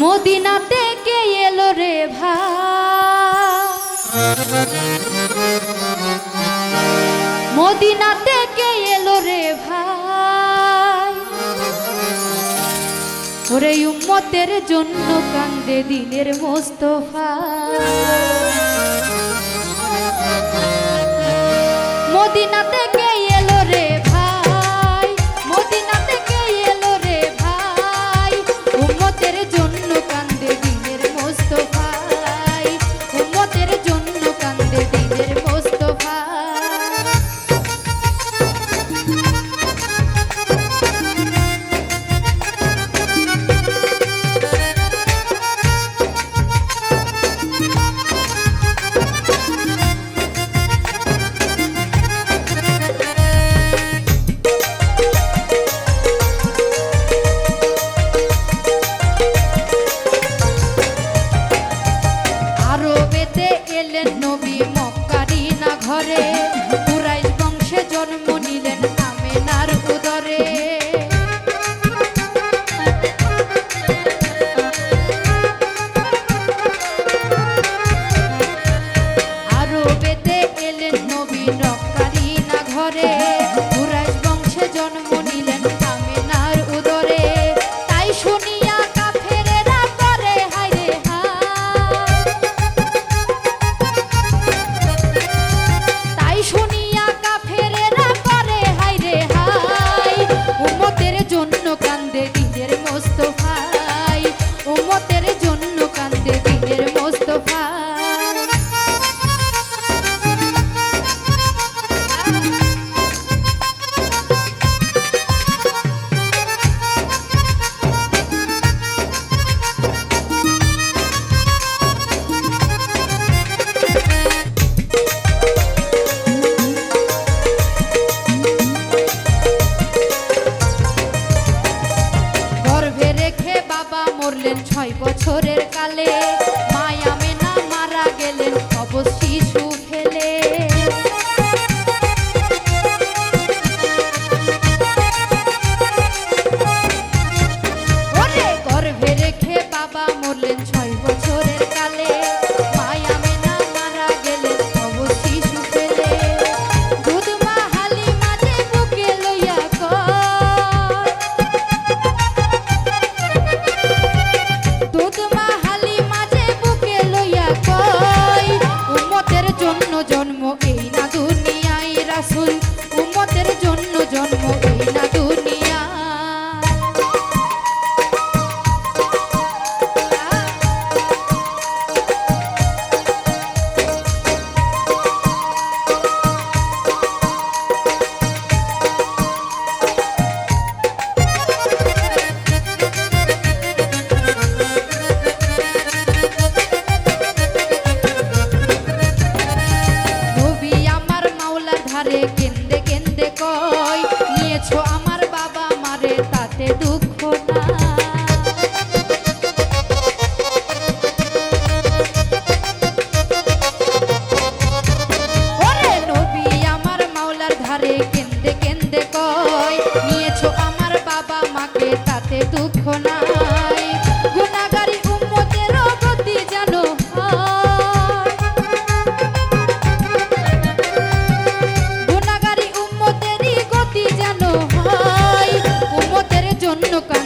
Medina থেকে এলো রে ভাই মদিনা থেকে এলো রে ভাই? ওরে উম্মতের জন্য কান্দে দিনের মোস্তফা। মদিনাতে ঘরে মরলেন ছয় বছরের কালে। de tocando.